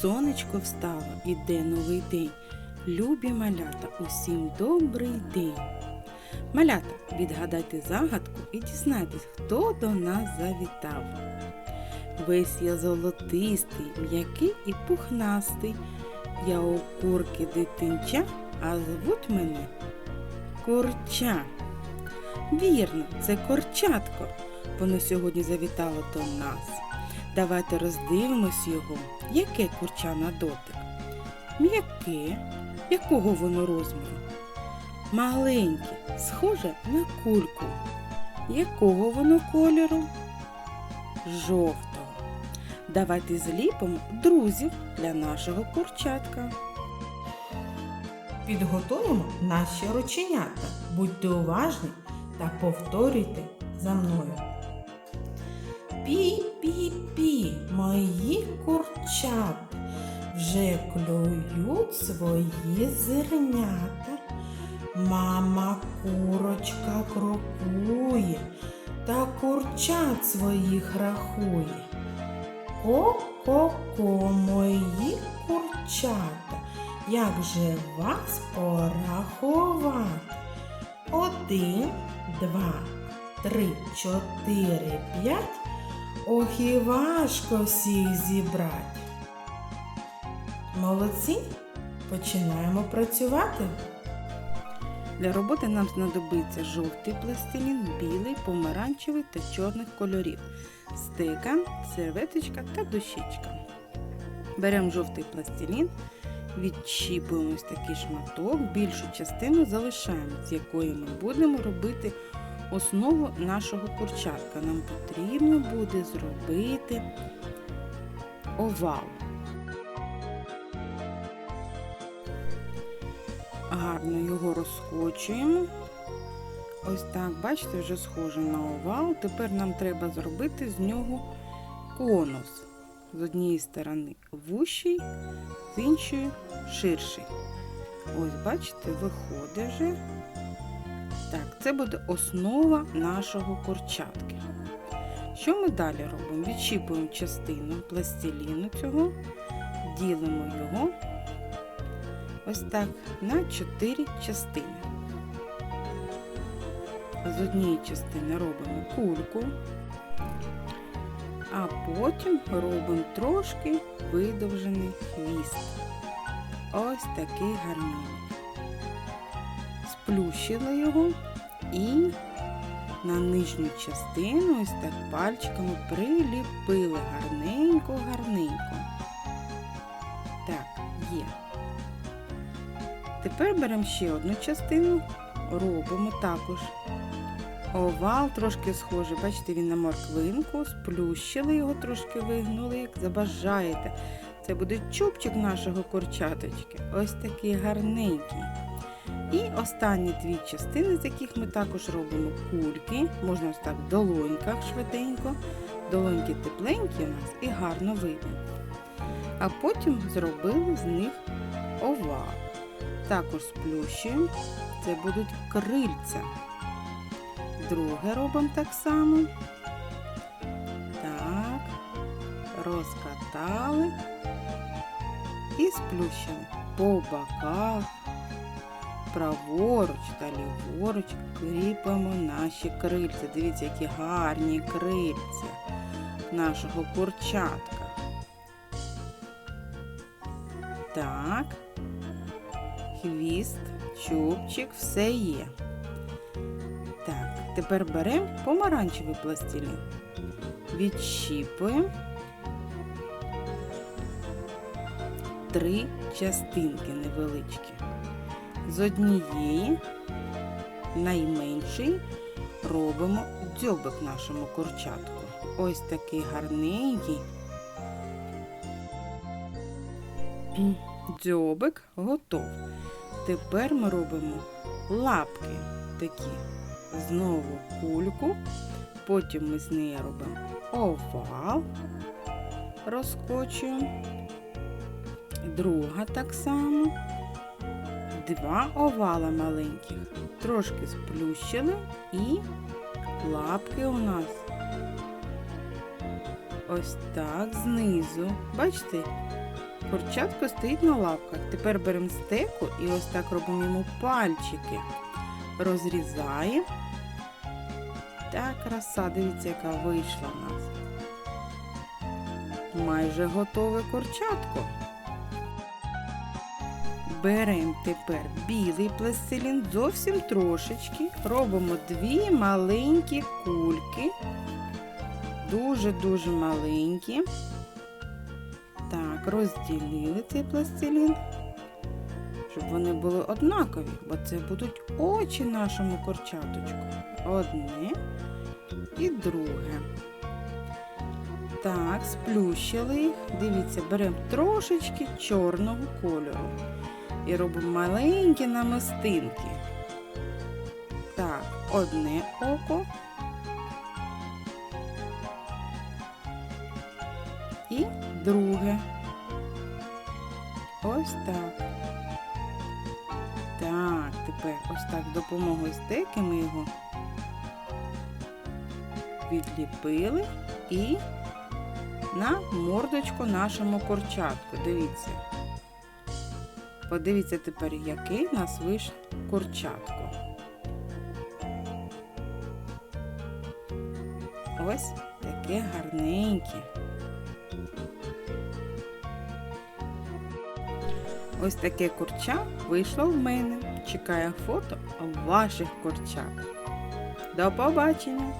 Сонечко встало, іде новий день. Любі малята, усім добрий день. Малята, відгадайте загадку і дізнайтесь, хто до нас завітав. Весь я золотистий, м'який і пухнастий. Я у курки дитинча, а звуть мене Курча. Вірно, це корчатко. Воно сьогодні завітало до нас. Давайте роздивимось його, яке курча на дотик. М'яке, якого воно розміру? Маленьке, схоже на кульку. Якого воно кольору? Жовтого. Давайте зліпимо друзів для нашого курчатка. Підготуємо наші рученята. Будьте уважні та повторюйте за мною. Пі-пі-пі, мої курчат вже клюють свої зернята. Мама курочка крокує та курчат своїх рахує. Ко-ко-ко, мої курчата, як же вас порахувати? Один, два, три, чотири, п'ять. Ох і важко всіх зібрати. Молодці, починаємо працювати. Для роботи нам знадобиться жовтий пластилін, білий, помаранчевий та чорних кольорів, стека, серветочка та дощечка. Беремо жовтий пластилін, відчіпуємо ось такий шматок, більшу частину залишаємо, з якої ми будемо робити основу нашого курчатка. Нам потрібно буде зробити овал. Гарно його розкочуємо. Ось так, бачите, вже схоже на овал. Тепер нам треба зробити з нього конус. З однієї сторони вущий, з іншої ширший. Ось, бачите, виходить вже. Так, це буде основа нашого курчатки. Що ми далі робимо? Відчіпуємо частину пластиліну цього, ділимо його ось так на 4 частини. З однієї частини робимо кульку, а потім робимо трошки видовжений хвіст. Ось такий гарний. Сплющили його і на нижню частину ось так пальчиками приліпили гарненько-гарненько. Так, є. Тепер беремо ще одну частину, робимо також овал, трошки схожий. Бачите, він на морквинку, сплющили його, трошки вигнули, як забажаєте. Це буде чубчик нашого курчаточки. Ось такий гарненький. І останні дві частини, з яких ми також робимо кульки. Можна ось так в долоньках швиденько. Долоньки тепленькі у нас і гарно видно. А потім зробили з них овал. Також сплющуємо. Це будуть крильця. Друге робимо так само. Так, розкатали і сплющили по боках, праворуч та ліворуч кріпимо наші крильця. Дивіться, які гарні крильця нашого курчатка. Так, хвіст, чубчик, все є. Тепер беремо помаранчевий пластилін, відщіпуємо три частинки невеличкі. З однієї найменшої робимо дзьобик нашому курчатку. Ось такий гарненький. Дзьобик готов. Тепер ми робимо лапки такі. Знову кульку. Потім ми з неї робимо овал, розкочуємо. Друга так само. Два овала маленьких. Трошки сплющили і лапки у нас ось так знизу. Бачите, Курчатко стоїть на лапках. Тепер беремо стеку і ось так робимо йому пальчики. Розрізаємо. Та краса, дивіться, яка вийшла в нас. Майже готове курчатко. Беремо тепер білий пластилін, зовсім трошечки. Робимо дві маленькі кульки. Дуже-дуже маленькі. Так, розділили цей пластилін, щоб вони були однакові, бо це будуть очі нашому курчаточку. Одне і друге. Так, сплющили їх. Дивіться, беремо трошечки чорного кольору і робимо маленькі намистинки. Так, одне око. І друге. Ось так. Так, ось так з допомогою стеки ми його відліпили і на мордочку нашому курчатку. Дивіться. Подивіться тепер, який в нас вийшов курчатко. Ось таке гарненьке. Ось таке курча вийшло в мене. Чекаю фото ваших курчат. До побачення!